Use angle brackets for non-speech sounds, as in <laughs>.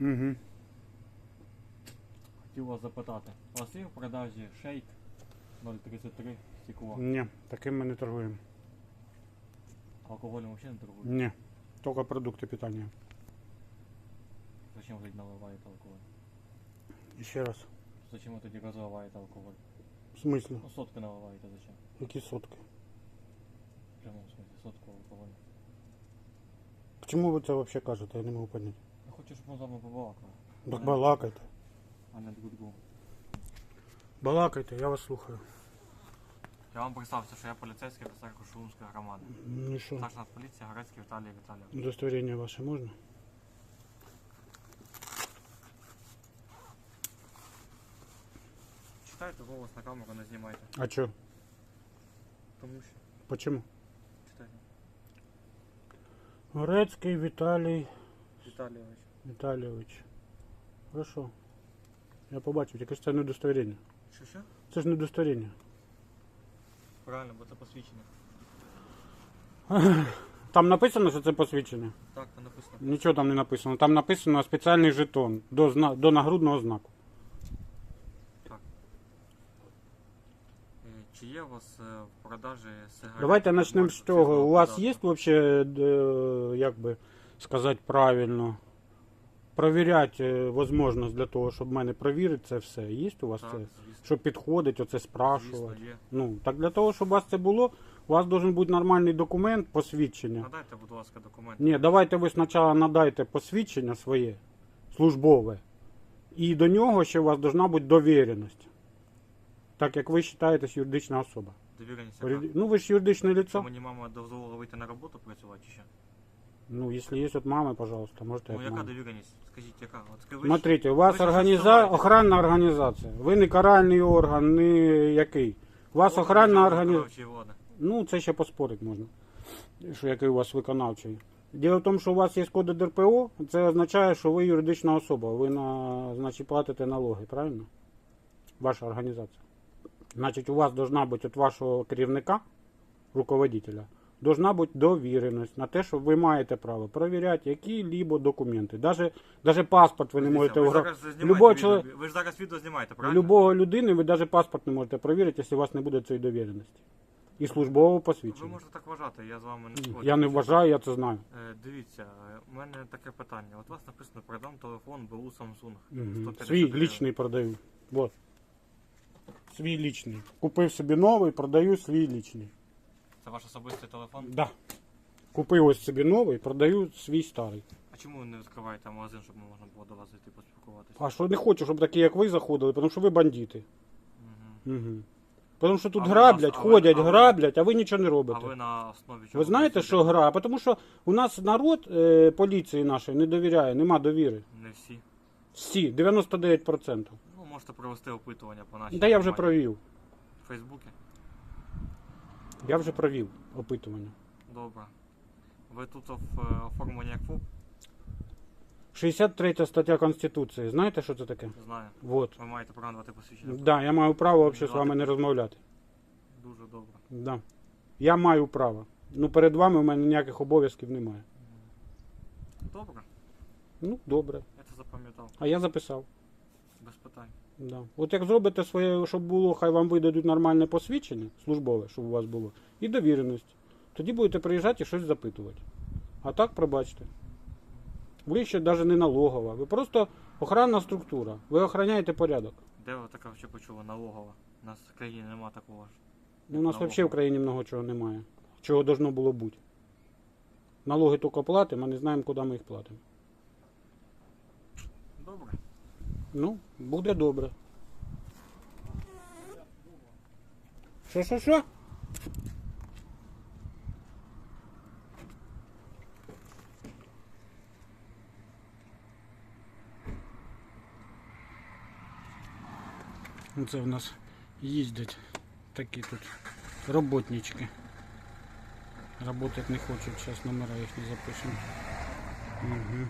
Угу. хотів вас запитати. У вас є в продажі шейк 033 стекло? Ні, таким ми не торгуємо. Алкоголем взагалі не торгують? Ні. Тільки продукти питання. Зачем ви наливаєте алкоголь? Ще раз. Зачем ви тоді розливаєте алкоголь? В смислі? Ну сотки наливаєте зачем? Які сотки? В прямому смысле сотку алкоголю. Чому ви це взагалі кажете? Я не можу поняти. Я хочу, щоб ми з вами побалакали. Так балакайте. А не друг другу. Балакайте, я вас слухаю. Я вам представився, що я поліцейський офіцер Кошулунської громади. Ну і що? Старший поліція Горецький Віталій Віталійович. Удостоверення ваше можна? Читайте голос на камеру, не знімайте. А чо? Тому що Почему? читайте. Горецький Віталій Віталійович. Віталійович. Хорошо. Я побачив, тільки ж це не удостоверення. Що що? Це ж не удостоверення. Правильно, бо це посвідчення. <laughs> Там написано, що це посвідчення. Так, там написано. Нічого там не написано. Там написано спеціальний жетон до, зна... до нагрудного знаку. Е, Чи є у вас е, в продажі сигарети? Давайте почнемо з того. цього У вас є взагалі, як би сказати правильно, провіряти можливість для того, щоб мене провірити це все. Є у вас це? звісно. Що підходить, оце спрашувати. Звісно, є. Ну, так для того, щоб у вас це було, у вас має бути нормальний документ, посвідчення. Надайте, будь ласка, документи. Ні, давайте ви спочатку надайте посвідчення своє, службове. І до нього ще у вас повинна бути довіреність. Так як ви вважаєтесь юридична особа. Довіреність. яка? Ну ви ж юридичне лицо. мені мама дозволила вийти на роботу працювати що? Ну, якщо є от мами, пожалуйста, можете. Ну як яка мама. довіреність? Скажіть, яка? От Смотрите, у ви вас ж організа... охранна організація. Ви не каральний орган, не який. У вас Орган охранна державної організація. виконавчої влади. Ну, це ще поспорити можна. Що який у вас виконавчий. Діло в тому, що у вас є коди ДРПО, це означає, що ви юридична особа. Ви на, значить, платите налоги, правильно? Ваша організація. Значить, у вас должна бути від вашого керівника, руководителя, должна бути довіреність на те, що ви маєте право перевіряти які-либо документи. Даже, даже паспорт ви не можете ви зараз знімаєте Любого відео- чоловіка- Ви ж зараз відео знімаєте, правильно? Любого людини ви навіть паспорт не можете перевірити, якщо у вас не буде цієї довіреності. І службового Ви посвідчення. можете так вважати, я з вами не згоден. Я не вважаю, я це знаю. Е, Дивіться, е, у мене таке питання. От у вас написано продам телефон БУ Samsung. Мгм. 150 Свій гривень. лічний продаю. Вот. Свій лічний. Купив собі новий, продаю свій лічний. Це ваш особистий телефон? Да. Купив ось собі новий, продаю свій старий. А чому ви не відкриваєте магазин, щоб можна було до вас зайти поспілкуватися? А що не хочу, щоб такі, як ви, заходили, тому що ви бандити. Мгм. Угу. Тому що тут А ви граблять, нас- а ви- ходять, а ви- граблять, а ви нічого не А робите. ви на основі чого? Ви знаєте, працюєте? що гра? Тому що у нас народ е, поліції нашої не довіряє, нема довіри. Не всі. Всі, 99%. Ну, можете провести опитування по нашій. Та я вже провів. В Фейсбуці? Я вже провів опитування. Добре. Ви тут оф- оформлені як ФОП? 63 стаття Конституції. Знаєте, що це таке? Знаю. Вот. Ви маєте право надати посвідчення. Да, я маю право взагалі з вами не розмовляти. Дуже добре. Да. Я маю право. Ну перед вами у мене ніяких обов'язків немає. Добре, Ну, добре. я це запам'ятав. А я записав. Без питань. Да. От як зробите своє, щоб було, хай вам видадуть нормальне посвідчення, службове, щоб у вас було, і довіреність. Тоді будете приїжджати і щось запитувати. А так, пробачте. Ви ще навіть не налогова. Ви просто охоронна структура. Ви охороняєте порядок. Де ви таке ще почули? Налогова. У нас в країні нема такого ж. Ну, у нас Налогова. взагалі в країні много чого немає. Чого должно було бути. Налоги тільки платимо, а не знаємо, куди ми їх платимо. Ну, буде добре. Що, що, що? Це в нас їздять такі тут роботнички. Работать не хочуть, зараз номера їх не запишемо. Угу.